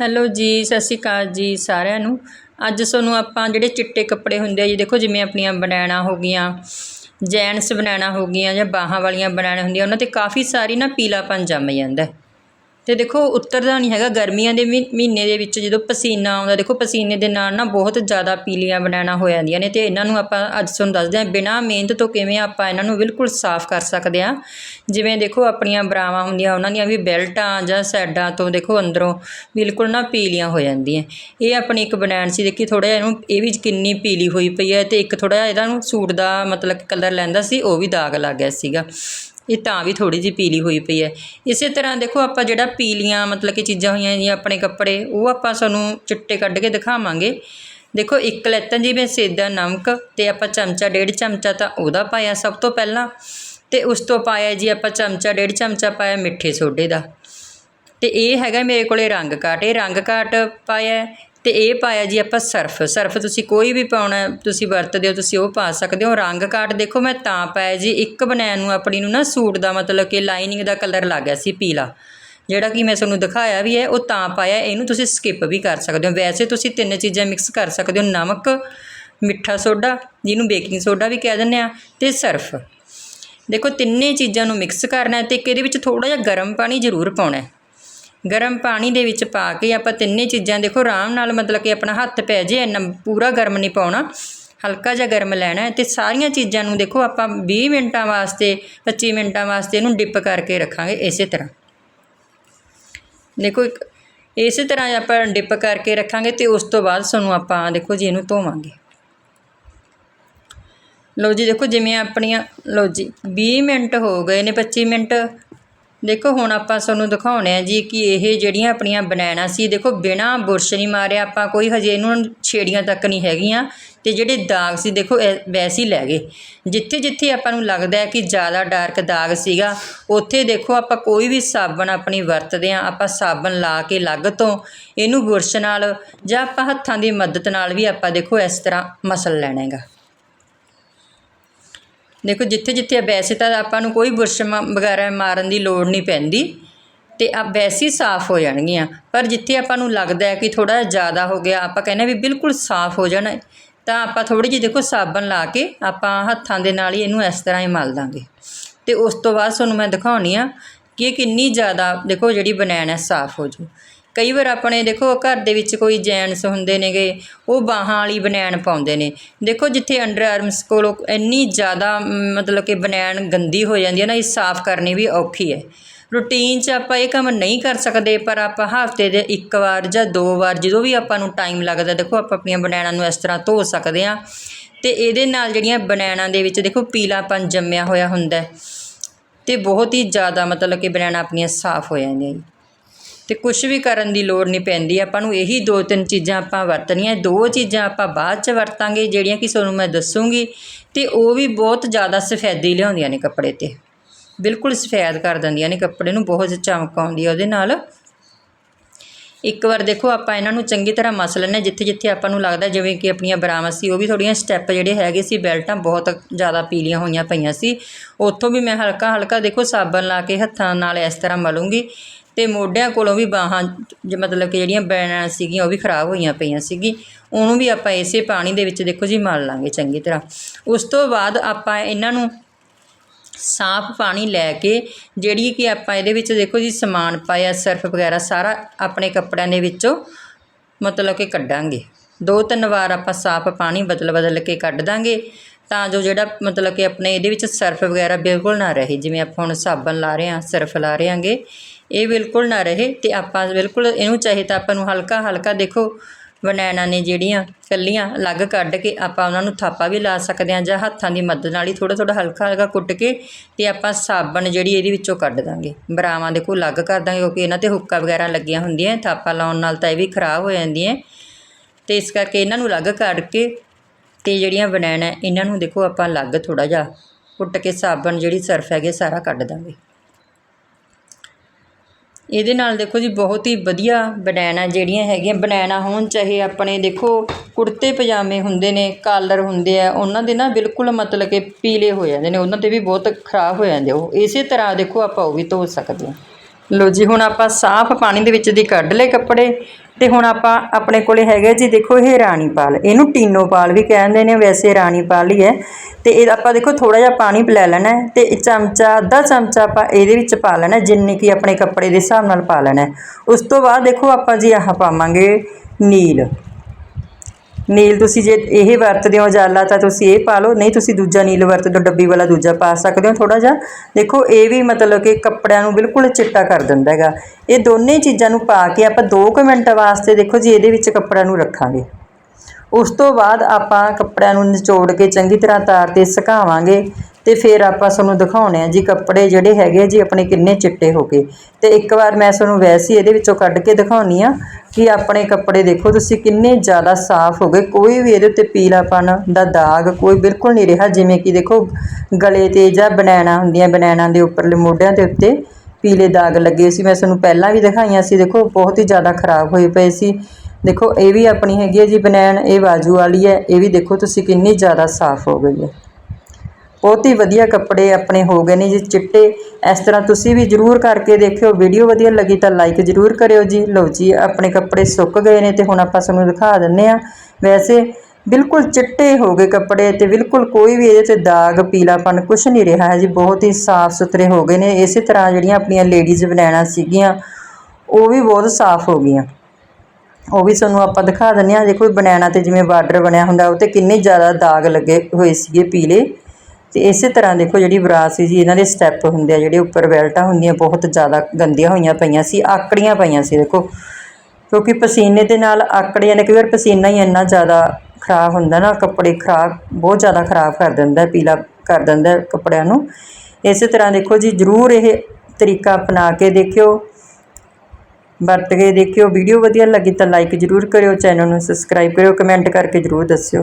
Hello ਜੀ, ਸਤਿ ਸ਼੍ਰੀ ਅਕਾਲ ਜੀ ਸਾਰਿਆਂ ਨੂੰ। ਅੱਜ ਤੁਹਾਨੂੰ ਆਪਾਂ ਜਿਹੜੇ ਚਿੱਟੇ ਕੱਪੜੇ ਹੁੰਦੇ ਆ ਜੀ, ਦੇਖੋ ਜਿਵੇਂ ਆਪਣੀਆਂ ਬਨੈਣਾ ਹੋ ਗਈਆਂ ਜੈਂਟਸ ਬਨੈਣਾ ਹੋ ਗਈਆਂ ਜਾਂ ਬਾਹਾਂ ਵਾਲੀਆਂ ਬਨੈਣਾ ਹੁੰਦੀਆਂ, ਉਹਨਾਂ ਤੇ ਕਾਫੀ ਸਾਰੀ ਨਾ ਪੀਲਾਪਨ ਜੰਮ ਜਾਂਦਾ। ਅਤੇ ਦੇਖੋ ਉਤਰਦਾ ਨਹੀਂ ਹੈਗਾ, ਗਰਮੀਆਂ ਦੇ ਮਹੀ- ਮਹੀਨੇ ਦੇ ਵਿੱਚ ਜਦੋਂ ਪਸੀਨਾ ਆਉਂਦਾ, ਦੇਖੋ ਪਸੀਨੇ ਦੇ ਨਾਲ ਨਾ ਬਹੁਤ ਜ਼ਿਆਦਾ ਪੀਲੀਆਂ ਬਨੈਣਾ ਹੋ ਜਾਂਦੀਆਂ ਨੇ ਅਤੇ ਇਹਨਾਂ ਨੂੰ ਆਪਾਂ ਅੱਜ ਤੁਹਾਨੂੰ ਦੱਸਦੇ ਹਾਂ, ਬਿਨਾਂ ਮਿਹਨਤ ਤੋਂ ਕਿਵੇਂ ਆਪਾਂ ਇਹਨਾਂ ਨੂੰ ਬਿਲਕੁਲ ਸਾਫ਼ ਕਰ ਸਕਦੇ ਹਾਂ। ਜਿਵੇਂ ਦੇਖੋ ਆਪਣੀਆਂ ਬਰਾਵਾਂ ਹੁੰਦੀਆਂ, ਉਹਨਾਂ ਦੀਆਂ ਵੀ ਬੈਲਟਾਂ ਜਾਂ ਸਾਈਡਾਂ ਤੋਂ ਦੇਖੋ ਅੰਦਰੋਂ ਬਿਲਕੁਲ ਨਾ ਪੀਲੀਆਂ ਹੋ ਜਾਂਦੀਆਂ। ਇਹ ਆਪਣੀ ਇੱਕ ਬਨੈਣ ਸੀ, ਦੇਖੀ ਥੋੜ੍ਹਾ ਜਿਹਾ ਇਹਨੂੰ, ਇਹ ਵੀ ਕਿੰਨੀ ਪੀਲੀ ਹੋਈ ਪਈ ਹੈ ਅਤੇ ਇੱਕ ਥੋੜ੍ਹਾ ਜਿਹਾ ਇਹਦਾ ਨੂੰ ਸੂਟ ਦਾ ਮਤਲਬ ਕਲਰ ਲੈਂਦਾ ਸੀ, ਉਹ ਵੀ ਦਾਗ ਲੱਗ ਗਿਆ ਸੀਗਾ। ਇਹ ਤਾਂ ਵੀ ਥੋੜੀ ਜਿਹੀ ਪੀਲੀ ਹੋਈ ਪਈ ਹੈ। ਇਸੇ ਤਰ੍ਹਾਂ ਦੇਖੋ ਆਪਾਂ ਜਿਹੜਾ ਪੀਲੀਆਂ ਮਤਲਬ ਕਿ ਚੀਜ਼ਾਂ ਹੋਈਆਂ ਜੀ ਆਪਣੇ ਕੱਪੜੇ, ਉਹ ਆਪਾਂ ਸਾਨੂੰ ਚਿੱਟੇ ਕੱਢ ਕੇ ਦਿਖਾਵਾਂਗੇ। ਦੇਖੋ ਇੱਕ ਲੈਤਨ ਜੀ ਮੈਂ ਸੇਦਾ ਨਮਕ ਤੇ ਆਪਾਂ ਚਮਚਾ, ਡੇਢ ਚਮਚਾ ਤਾਂ ਉਹਦਾ ਪਾਇਆ ਸਭ ਤੋਂ ਪਹਿਲਾਂ। ਤੇ ਉਸ ਤੋਂ ਪਾਇਆ ਜੀ ਆਪਾਂ ਚਮਚਾ, ਡੇਢ ਚਮਚਾ ਪਾਇਆ ਮਿੱਠੇ ਸੋਡੇ ਦਾ। ਤੇ ਇਹ ਹੈਗਾ ਮੇਰੇ ਕੋਲੇ ਰੰਗ ਕਾਟ ਇਹ ਰੰਗ ਕਾਟ ਪਾਇਆ ਤੇ ਇਹ ਪਾਇਆ ਜੀ ਆਪਾਂ ਸਰਫ। ਸਰਫ ਤੁਸੀਂ ਕੋਈ ਵੀ ਪਾਉਣਾ, ਤੁਸੀਂ ਵਰਤਦੇ ਹੋ, ਤੁਸੀਂ ਉਹ ਪਾ ਸਕਦੇ ਹੋ। ਰੰਗ ਕਾਟ ਦੇਖੋ, ਮੈਂ ਤਾਂ ਪਾਇਆ ਜੀ। ਇੱਕ ਬਨੈਣ ਨੂੰ ਆਪਣੀ ਨੂੰ ਨਾ ਸੂਟ ਦਾ ਮਤਲਬ ਕਿ ਲਾਈਨਿੰਗ ਦਾ ਕਲਰ ਲੱਗ ਗਿਆ ਸੀ ਪੀਲਾ। ਜਿਹੜਾ ਕਿ ਮੈਂ ਤੁਹਾਨੂੰ ਦਿਖਾਇਆ ਵੀ ਹੈ, ਉਹ ਤਾਂ ਪਾਇਆ। ਇਹਨੂੰ ਤੁਸੀਂ ਸਕਿਪ ਵੀ ਕਰ ਸਕਦੇ ਹੋ। ਵੈਸੇ ਤੁਸੀਂ ਤਿੰਨ ਚੀਜ਼ਾਂ ਮਿਕਸ ਕਰ ਸਕਦੇ ਹੋ। ਨਮਕ, ਮਿੱਠਾ ਸੋਡਾ, ਜਿਹਨੂੰ ਬੇਕਿੰਗ ਸੋਡਾ ਵੀ ਕਹਿ ਦਿੰਦੇ ਆ, ਤੇ ਸਰਫ। ਦੇਖੋ, ਤਿੰਨੇ ਚੀਜ਼ਾਂ ਨੂੰ ਮਿਕਸ ਕਰਨਾ ਹੈ ਤੇ ਇੱਕ ਇਹਦੇ ਵਿੱਚ ਥੋੜਾ ਜਿਹਾ ਗਰਮ ਪਾਣੀ ਜ਼ਰੂਰ ਪਾਉਣਾ ਹੈ। ਗਰਮ ਪਾਣੀ ਦੇ ਵਿੱਚ ਪਾ ਕੇ ਆਪਾਂ ਤਿੰਨੇ ਚੀਜ਼ਾਂ ਦੇਖੋ ਆਰਾਮ ਨਾਲ ਮਤਲਬ ਕਿ ਆਪਣਾ ਹੱਥ ਪੈ ਜੇ, ਇੰਨਾ ਪੂਰਾ ਗਰਮ ਨਹੀਂ ਪਾਉਣਾ। ਹਲਕਾ ਜਿਹਾ ਗਰਮ ਲੈਣਾ ਹੈ ਤੇ ਸਾਰੀਆਂ ਚੀਜ਼ਾਂ ਨੂੰ ਦੇਖੋ ਆਪਾਂ 20 ਮਿੰਟਾਂ ਵਾਸਤੇ 25 ਮਿੰਟਾਂ ਵਾਸਤੇ ਇਹਨੂੰ ਡਿਪ ਕਰਕੇ ਰੱਖਾਂਗੇ ਇਸੇ ਤਰ੍ਹਾਂ। ਦੇਖੋ ਇੱਕ ਇਸੇ ਤਰ੍ਹਾਂ ਆਪਾਂ ਡਿਪ ਕਰਕੇ ਰੱਖਾਂਗੇ ਤੇ ਉਸ ਤੋਂ ਬਾਅਦ ਸਾਨੂੰ ਆਪਾਂ ਦੇਖੋ ਜੀ ਇਹਨੂੰ ਧੋਵਾਂਗੇ। ਲਓ ਜੀ ਦੇਖੋ ਜਿਵੇਂ ਆਪਣੀਆਂ, ਲਓ ਜੀ 20 ਮਿੰਟ ਹੋ ਗਏ ਨੇ 25 ਮਿੰਟ। ਦੇਖੋ, ਹੁਣ ਆਪਾਂ ਤੁਹਾਨੂੰ ਦਿਖਾਉਣੇ ਆ ਜੀ ਕਿ ਇਹ ਜਿਹੜੀਆਂ ਆਪਣੀਆਂ ਬਨੈਣਾ ਸੀ, ਦੇਖੋ, ਬਿਨਾ ਬੁਰਸ਼ ਨਹੀਂ ਮਾਰਿਆ ਆਪਾਂ, ਕੋਈ ਹਜੇ ਇਹਨੂੰ ਛੇੜੀਆਂ ਤੱਕ ਨਹੀਂ ਹੈਗੀਆਂ ਤੇ ਜਿਹੜੇ ਦਾਗ ਸੀ, ਦੇਖੋ, ਇਹ ਵੈਸੇ ਹੀ ਲੈ ਗਏ। ਜਿੱਥੇ ਜਿੱਥੇ ਆਪਾਂ ਨੂੰ ਲੱਗਦਾ ਹੈ ਕਿ ਜ਼ਿਆਦਾ ਡਾਰਕ ਦਾਗ ਸੀਗਾ, ਉੱਥੇ ਦੇਖੋ, ਆਪਾਂ ਕੋਈ ਵੀ ਸਾਬਣ ਆਪਣੀ ਵਰਤਦੇ ਆ ਆਪਾਂ ਸਾਬਣ ਲਾ ਕੇ ਲੱਗ ਤੋਂ ਇਹਨੂੰ ਬੁਰਸ਼ ਨਾਲ ਜਾਂ ਆਪਾਂ ਹੱਥਾਂ ਦੀ ਮਦਦ ਨਾਲ ਵੀ ਆਪਾਂ, ਦੇਖੋ, ਇਸ ਤਰ੍ਹਾਂ ਮਸਲ ਲੈਣਾ ਹੈਗਾ। ਦੇਖੋ ਜਿੱਥੇ ਜਿੱਥੇ ਵੈਸੇ ਤਾਂ ਆਪਾਂ ਨੂੰ ਕੋਈ ਬੁਰਸ਼ ਵਗੈਰਾ ਮਾਰਨ ਦੀ ਲੋੜ ਨਹੀਂ ਪੈਂਦੀ ਤੇ ਆ ਵੈਸੇ ਸਾਫ਼ ਹੋ ਜਾਣਗੀਆਂ। ਪਰ ਜਿੱਥੇ ਆਪਾਂ ਨੂੰ ਲੱਗਦਾ ਹੈ ਕਿ ਥੋੜਾ ਜ਼ਿਆਦਾ ਹੋ ਗਿਆ, ਆਪਾਂ ਕਹਿੰਦੇ ਵੀ ਬਿਲਕੁਲ ਸਾਫ਼ ਹੋ ਜਾਣਾ ਤਾਂ ਆਪਾਂ ਥੋੜੀ ਜਿਹੀ ਦੇਖੋ ਸਾਬਣ ਲਾ ਕੇ ਆਪਾਂ ਹੱਥਾਂ ਦੇ ਨਾਲ ਹੀ ਇਹਨੂੰ ਇਸ ਤਰ੍ਹਾਂ ਹੀ ਮਲ ਦਾਂਗੇ। ਤੇ ਉਸ ਤੋਂ ਬਾਅਦ ਤੁਹਾਨੂੰ ਮੈਂ ਦਿਖਾਉਣੀ ਆ ਕਿ ਇਹ ਕਿੰਨੀ ਜ਼ਿਆਦਾ ਦੇਖੋ ਜਿਹੜੀ ਬਨੈਣ ਹੈ ਸਾਫ਼ ਹੋ ਜੂ ਕਈ ਵਾਰ ਆਪਣੇ ਦੇਖੋ ਘਰ ਦੇ ਵਿੱਚ ਕੋਈ ਜੈਂਟਸ ਹੁੰਦੇ ਨੇਗੇ, ਉਹ ਬਾਹਾਂ ਵਾਲੀ ਬਨੈਣ ਪਾਉਂਦੇ ਨੇ। ਦੇਖੋ ਜਿੱਥੇ ਅੰਡਰ ਆਰਮਸ ਕੋਲ ਇੰਨੀ ਜ਼ਿਆਦਾ, ਮਤਲਬ ਕਿ ਬਨੈਣ ਗੰਦੀ ਹੋ ਜਾਂਦੀ ਹੈ ਨਾ, ਇਹ ਸਾਫ਼ ਕਰਨੀ ਵੀ ਔਖੀ ਹੈ। ਰੂਟੀਨ 'ਚ ਆਪਾਂ ਇਹ ਕੰਮ ਨਹੀਂ ਕਰ ਸਕਦੇ, ਪਰ ਆਪਾਂ ਹਫ਼ਤੇ ਦੇ ਇੱਕ ਵਾਰ ਜਾਂ ਦੋ ਵਾਰ ਜਦੋਂ ਵੀ ਆਪਾਂ ਨੂੰ ਟਾਈਮ ਲੱਗਦਾ, ਦੇਖੋ ਆਪਾਂ ਆਪਣੀਆਂ ਬਨੈਣਾਂ ਨੂੰ ਇਸ ਤਰ੍ਹਾਂ ਧੋ ਸਕਦੇ ਹਾਂ। ਤੇ ਇਹਦੇ ਨਾਲ ਜਿਹੜੀਆਂ ਬਨੈਣਾਂ ਦੇ ਵਿੱਚ ਦੇਖੋ ਪੀਲਾਪਨ ਜੰਮਿਆ ਹੋਇਆ ਹੁੰਦਾ ਹੈ। ਤੇ ਬਹੁਤ ਹੀ ਜ਼ਿਆਦਾ ਮਤਲਬ ਕਿ ਬਨੈਣਾ ਆਪਣੀਆਂ ਸਾਫ਼ ਹੋ ਜਾਂਦੀਆਂ ਜੀ। ਤੇ ਕੁਝ ਵੀ ਕਰਨ ਦੀ ਲੋੜ ਨਹੀਂ ਪੈਂਦੀ। ਆਪਾਂ ਨੂੰ ਇਹੀ ਦੋ ਤਿੰਨ ਚੀਜ਼ਾਂ ਆਪਾਂ ਵਰਤਣੀਆਂ ਦੋ ਚੀਜ਼ਾਂ ਆਪਾਂ ਬਾਅਦ ਚ ਵਰਤਾਂਗੇ, ਜਿਹੜੀਆਂ ਕਿ ਤੁਹਾਨੂੰ ਮੈਂ ਦੱਸੂਗੀ। ਤੇ ਉਹ ਵੀ ਬਹੁਤ ਜ਼ਿਆਦਾ ਸਫੈਦੀ ਲਿਆਉਂਦੀਆਂ ਨੇ ਕੱਪੜੇ ਤੇ। ਬਿਲਕੁਲ ਸਫੈਦ ਕਰ ਦਿੰਦੀਆਂ ਨੇ, ਕੱਪੜੇ ਨੂੰ ਬਹੁਤ ਚਮਕ ਆਉਂਦੀ ਹੈ ਉਹਦੇ ਨਾਲ। ਇੱਕ ਵਾਰ ਦੇਖੋ, ਆਪਾਂ ਇਹਨਾਂ ਨੂੰ ਚੰਗੀ ਤਰ੍ਹਾਂ ਮਸ ਲੈਂਦੇ ਹਾਂ ਜਿੱਥੇ ਜਿੱਥੇ ਆਪਾਂ ਨੂੰ ਲੱਗਦਾ, ਜਿਵੇਂ ਕਿ ਆਪਣੀਆਂ ਬਰਾਵਾਂ ਸੀ, ਉਹ ਵੀ ਥੋੜੀਆਂ ਸਟੈਪ ਜਿਹੜੇ ਹੈਗੇ ਸੀ, ਬੈਲਟਾਂ ਬਹੁਤ ਜ਼ਿਆਦਾ ਪੀਲੀਆਂ ਹੋਈਆਂ ਪਈਆਂ ਸੀ। ਉੱਥੋਂ ਵੀ ਮੈਂ ਹਲਕਾ ਹਲਕਾ ਦੇਖੋ, ਸਾਬਣ ਲਾ ਕੇ ਹੱਥਾਂ ਨਾਲ ਇਸ ਤਰ੍ਹਾਂ ਮਲੂੰਗੀ। ਅਤੇ ਮੋਢਿਆਂ ਕੋਲੋਂ ਵੀ ਬਾਹਾਂ, ਜ- ਮਤਲਬ ਕਿ ਜਿਹੜੀਆਂ ਬੈਣਾਂ ਸੀਗੀਆਂ ਉਹ ਵੀ ਖਰਾਬ ਹੋਈਆਂ ਪਈਆਂ ਸੀਗੀ। ਉਹਨੂੰ ਵੀ ਆਪਾਂ ਇਸੇ ਪਾਣੀ ਦੇ ਵਿੱਚ ਦੇਖੋ ਜੀ ਮਲ ਲਾਂਗੇ ਚੰਗੀ ਤਰ੍ਹਾਂ। ਉਸ ਤੋਂ ਬਾਅਦ ਆਪਾਂ ਇਹਨਾਂ ਨੂੰ ਸਾਫ਼ ਪਾਣੀ ਲੈ ਕੇ, ਜਿਹੜੀ ਕਿ ਆਪਾਂ ਇਹਦੇ ਵਿੱਚ ਦੇਖੋ ਜੀ ਸਮਾਨ ਪਾਇਆ, ਸਰਫ ਵਗੈਰਾ ਸਾਰਾ ਆਪਣੇ ਕੱਪੜਿਆਂ ਦੇ ਵਿੱਚੋਂ ਮਤਲਬ ਕਿ ਕੱਢਾਂਗੇ। ਦੋ ਤਿੰਨ ਵਾਰ ਆਪਾਂ ਸਾਫ਼ ਪਾਣੀ ਬਦਲ ਬਦਲ ਕੇ ਕੱਢ ਦਾਂਗੇ। ਤਾਂ ਜੋ ਜਿਹੜਾ ਮਤਲਬ ਕਿ ਆਪਣੇ ਇਹਦੇ ਵਿੱਚ ਸਰਫ ਵਗੈਰਾ ਬਿਲਕੁਲ ਨਾ ਰਹੇ, ਜਿਵੇਂ ਆਪਾਂ ਹੁਣ ਸਾਬਣ ਲਾ ਰਹੇ ਹਾਂ, ਸਰਫ ਲਾ ਰਹੇ ਹਾਂਗੇ, ਇਹ ਬਿਲਕੁਲ ਨਾ ਰਹੇ ਤੇ ਆਪਾਂ ਬਿਲਕੁਲ ਇਹਨੂੰ ਚਾਹੇ ਤਾਂ ਆਪਾਂ ਨੂੰ ਹਲਕਾ ਹਲਕਾ ਦੇਖੋ ਬਨੈਣਾ ਨੇ ਜਿਹੜੀਆਂ ਕੱਲੀਆਂ ਅਲੱਗ ਕੱਢ ਕੇ ਆਪਾਂ ਉਹਨਾਂ ਨੂੰ ਥਾਪਾ ਵੀ ਲਾ ਸਕਦੇ ਹਾਂ ਜਾਂ ਹੱਥਾਂ ਦੀ ਮਦਦ ਨਾਲ ਹੀ ਥੋੜਾ ਥੋੜਾ ਹਲਕਾ ਹਲਕਾ ਕੁੱਟ ਕੇ ਤੇ ਆਪਾਂ ਸਾਬਣ ਜਿਹੜੀ ਇਹਦੇ ਵਿੱਚੋਂ ਕੱਢ ਦਾਂਗੇ। ਬਰਾਵਾਂ ਦੇਖੋ ਅਲੱਗ ਕਰ ਦਾਂਗੇ ਕਿਉਂਕਿ ਇਹਨਾਂ ਤੇ ਹੁੱਕਾ ਵਗੈਰਾ ਲੱਗੀਆਂ ਹੁੰਦੀਆਂ, ਥਾਪਾ ਲਾਉਣ ਨਾਲ ਤਾਂ ਇਹ ਵੀ ਖਰਾਬ ਹੋ ਜਾਂਦੀਆਂ। ਤੇ ਇਸ ਕਰਕੇ ਇਹਨਾਂ ਨੂੰ ਅਲੱਗ ਕੱਢ ਕੇ ਅਤੇ ਜਿਹੜੀਆਂ ਬਨੈਣਾ ਇਹਨਾਂ ਨੂੰ ਦੇਖੋ ਆਪਾਂ ਅਲੱਗ ਥੋੜ੍ਹਾ ਜਿਹਾ ਕੁੱਟ ਕੇ ਸਾਬਣ ਜਿਹੜੀ ਸਰਫ ਹੈਗੇ ਸਾਰਾ ਕੱਢ ਦਾਂਗੇ। ਇਹਦੇ ਨਾਲ ਦੇਖੋ ਜੀ ਬਹੁਤ ਹੀ ਵਧੀਆ ਬਨੈਣਾ ਜਿਹੜੀਆਂ ਹੈਗੀਆਂ ਬਨੈਣਾ ਹੋਣ ਚਾਹੇ ਆਪਣੇ ਦੇਖੋ ਕੁੜਤੇ ਪਜਾਮੇ ਹੁੰਦੇ ਨੇ, ਕਾਲਰ ਹੁੰਦੇ ਆ, ਉਹਨਾਂ ਦੇ ਨਾ ਬਿਲਕੁਲ ਮਤਲਬ ਕਿ ਪੀਲੇ ਹੋ ਜਾਂਦੇ ਨੇ, ਉਹਨਾਂ ਤੇ ਵੀ ਬਹੁਤ ਖਰਾਬ ਹੋ ਜਾਂਦੇ ਉਹ। ਇਸੇ ਤਰ੍ਹਾਂ ਦੇਖੋ ਆਪਾਂ ਉਹ ਵੀ ਧੋ ਸਕਦੇ ਹਾਂ। ਲੋ ਜੀ ਹੁਣ ਆਪਾਂ ਸਾਫ਼ ਪਾਣੀ ਦੇ ਵਿੱਚ ਦੀ ਕੱਢ ਲਏ ਕੱਪੜੇ ਤੇ ਹੁਣ ਆਪਾਂ ਆਪਣੇ ਕੋਲੇ ਹੈਗੇ ਜੀ ਦੇਖੋ ਇਹ ਰਾਣੀ ਪਾਲ ਇਹਨੂੰ ਟੀਨੋ ਪਾਲ ਵੀ ਕਹਿੰਦੇ ਨੇ ਵੈਸੇ ਰਾਣੀ ਪਾਲ ਹੀ ਹੈ। ਤੇ ਇਹ ਆਪਾਂ ਦੇਖੋ ਥੋੜਾ ਜਿਹਾ ਪਾਣੀ ਲੈ ਲੈਣਾ ਹੈ ਤੇ ਚਮਚਾ ਅੱਧਾ ਚਮਚਾ ਆਪਾਂ ਇਹਦੇ ਵਿੱਚ ਪਾ ਲੈਣਾ ਹੈ, ਜਿੰਨੀ ਕਿ ਆਪਣੇ ਕੱਪੜੇ ਦੇ ਹਿਸਾਬ ਨਾਲ ਪਾ ਲੈਣਾ ਉਸ ਤੋਂ ਬਾਅਦ ਦੇਖੋ ਆਪਾਂ ਜੀ ਆਹ ਪਾਵਾਂਗੇ ਨੀਲ। ਨੀਲ ਤੁਸੀਂ ਜੇ ਇਹ ਵਰਤਦੇ ਹੋ ਉਜਾਲਾ ਤਾਂ ਤੁਸੀਂ ਇਹ ਪਾ ਲਓ। ਨਹੀਂ, ਤੁਸੀਂ ਦੂਜਾ ਨੀਲ ਵਰਤਦੇ ਹੋ ਡੱਬੀ ਵਾਲਾ ਦੂਜਾ ਪਾ ਸਕਦੇ ਹੋ ਥੋੜਾ ਜਿਹਾ। ਦੇਖੋ, ਇਹ ਵੀ ਮਤਲਬ ਕਿ ਕੱਪੜਿਆਂ ਨੂੰ ਬਿਲਕੁਲ ਚਿੱਟਾ ਕਰ ਦਿੰਦਾ ਹੈਗਾ। ਇਹ ਦੋਨੇ ਚੀਜ਼ਾਂ ਨੂੰ ਪਾ ਕੇ ਆਪਾਂ 2 ਮਿੰਟ ਵਾਸਤੇ ਦੇਖੋ ਜੀ, ਇਹਦੇ ਵਿੱਚ ਕੱਪੜਿਆਂ ਨੂੰ ਰੱਖਾਂਗੇ। ਉਸ ਤੋਂ ਬਾਅਦ ਆਪਾਂ ਕੱਪੜਿਆਂ ਨੂੰ ਨਿਚੋੜ ਕੇ ਚੰਗੀ ਤਰ੍ਹਾਂ ਤਾਰ ਤੇ ਸੁਕਾਵਾਂਗੇ ਤੇ ਫਿਰ ਆਪਾਂ ਤੁਹਾਨੂੰ ਦਿਖਾਉਣੇ ਆ ਜੀ ਕੱਪੜੇ ਜਿਹੜੇ ਹੈਗੇ ਜੀ ਆਪਣੇ ਕਿੰਨੇ ਚਿੱਟੇ ਹੋ ਗਏ। ਤੇ ਇੱਕ ਵਾਰ ਮੈਂ ਤੁਹਾਨੂੰ ਵੈਸੇ ਇਹਦੇ ਵਿੱਚੋਂ ਕੱਢ ਕੇ ਦਿਖਾਉਣੀ ਆ ਕਿ ਆਪਣੇ ਕੱਪੜੇ ਦੇਖੋ ਤੁਸੀਂ ਕਿੰਨੇ ਜ਼ਿਆਦਾ ਸਾਫ਼ ਹੋ ਗਏ। ਕੋਈ ਵੀ ਇਹਦੇ ਉੱਤੇ ਪੀਲਾਪਨ ਦਾ ਦਾਗ ਕੋਈ ਬਿਲਕੁਲ ਨਹੀਂ ਰਿਹਾ, ਜਿਵੇਂ ਕਿ ਦੇਖੋ ਗਲੇ ਤੇ ਜਾਂ ਬਨੈਣਾ ਹੁੰਦੀਆਂ, ਬਨੈਣਾ ਦੇ ਉੱਪਰਲੇ ਮੋਢਿਆਂ ਦੇ ਉੱਤੇ ਪੀਲੇ ਦਾਗ ਲੱਗੇ ਸੀ। ਮੈਂ ਤੁਹਾਨੂੰ ਪਹਿਲਾਂ ਵੀ ਦਿਖਾਈਆਂ ਸੀ, ਦੇਖੋ ਬਹੁਤ ਹੀ ਜ਼ਿਆਦਾ ਖਰਾਬ ਹੋਏ ਪਏ ਸੀ। ਦੇਖੋ, ਇਹ ਵੀ ਆਪਣੀ ਹੈਗੀ ਹੈ ਜੀ ਬਨੈਣ, ਇਹ ਬਾਜੂ ਵਾਲੀ ਹੈ, ਇਹ ਵੀ ਦੇਖੋ ਤੁਸੀਂ ਕਿੰਨੀ ਜ਼ਿਆਦਾ ਸਾਫ਼ ਹੋ ਗਈ ਹੈ। ਬਹੁਤ ਹੀ ਵਧੀਆ ਕੱਪੜੇ ਆਪਣੇ ਹੋ ਗਏ ਨੇ ਜੀ, ਚਿੱਟੇ। ਇਸ ਤਰ੍ਹਾਂ ਤੁਸੀਂ ਵੀ ਜਰੂਰ ਕਰਕੇ ਦੇਖਿਓ, ਵੀਡੀਓ ਵਧੀਆ ਲੱਗੀ ਤਾਂ ਲਾਈਕ ਜਰੂਰ ਕਰਿਓ ਜੀ। ਲਓ ਜੀ, ਆਪਣੇ ਕੱਪੜੇ ਸੁੱਕ ਗਏ ਨੇ ਤੇ ਹੁਣ ਆਪਾਂ ਤੁਹਾਨੂੰ ਦਿਖਾ ਦਿੰਨੇ ਆ ਵੈਸੇ ਬਿਲਕੁਲ ਚਿੱਟੇ ਹੋ ਗਏ ਕੱਪੜੇ ਤੇ ਬਿਲਕੁਲ ਕੋਈ ਵੀ ਇਹਦੇ ਤੇ ਦਾਗ, ਪੀਲਾਪਨ ਕੁਝ ਨਹੀਂ ਰਿਹਾ ਹੈ ਜੀ। ਬਹੁਤ ਹੀ ਸਾਫ਼ ਸੁਥਰੇ ਹੋ ਗਏ ਨੇ। ਇਸੇ ਤਰ੍ਹਾਂ ਜਿਹੜੀਆਂ ਆਪਣੀਆਂ ਲੇਡੀਜ਼ ਬਣਾਣਾ ਸੀਗੀਆਂ, ਉਹ ਵੀ ਬਹੁਤ ਸਾਫ਼ ਹੋ ਗਈਆਂ। ਉਹ ਵੀ ਤੁਹਾਨੂੰ ਆਪਾਂ ਦਿਖਾ ਦਿੰਨੇ ਆ ਦੇਖੋ ਬਨਾਨਾ ਤੇ ਜਿਵੇਂ ਬਾਰਡਰ ਬਣਿਆ ਹੁੰਦਾ, ਉਹ ਤੇ ਕਿੰਨੇ ਜ਼ਿਆਦਾ ਦਾਗ ਲੱਗੇ ਹੋਏ ਸੀਗੇ ਪੀਲੇ। ਤੇ ਇਸੇ ਤਰ੍ਹਾਂ ਦੇਖੋ ਜਿਹੜੀ ਬਰਾਤ ਸੀ ਜੀ, ਇਹਨਾਂ ਦੇ ਸਟੈਪ ਹੁੰਦੇ ਆ, ਜਿਹੜੇ ਉੱਪਰ ਬੈਲਟਾਂ ਹੁੰਦੀਆਂ, ਬਹੁਤ ਜ਼ਿਆਦਾ ਗੰਦੀਆਂ ਹੋਈਆਂ ਪਈਆਂ ਸੀ, ਆਕੜੀਆਂ ਪਈਆਂ ਸੀ, ਦੇਖੋ। ਕਿਉਂਕਿ ਪਸੀਨੇ ਦੇ ਨਾਲ ਆਕੜੀਆਂ ਨੇ, ਕਈ ਵਾਰ ਪਸੀਨਾ ਹੀ ਇੰਨਾ ਜ਼ਿਆਦਾ ਖਰਾਬ ਹੁੰਦਾ ਨਾ, ਕੱਪੜੇ ਖਰਾਬ, ਬਹੁਤ ਜ਼ਿਆਦਾ ਖਰਾਬ ਕਰ ਦਿੰਦਾ, ਪੀਲਾ ਕਰ ਦਿੰਦਾ ਕੱਪੜਿਆਂ ਨੂੰ। ਇਸੇ ਤਰ੍ਹਾਂ ਦੇਖੋ ਜੀ, ਜ਼ਰੂਰ ਇਹ ਤਰੀਕਾ ਅਪਣਾ ਕੇ ਦੇਖਿਓ। ਵਰਤ ਕੇ ਦੇਖਿਓ ਵੀਡੀਓ ਵਧੀਆ ਲੱਗੀ ਤਾਂ ਲਾਈਕ ਜਰੂਰ ਕਰਿਓ ਚੈਨਲ ਨੂੰ ਸਬਸਕ੍ਰਾਈਬ ਕਰਿਓ ਕਮੈਂਟ ਕਰਕੇ ਜਰੂਰ ਦੱਸਿਓ।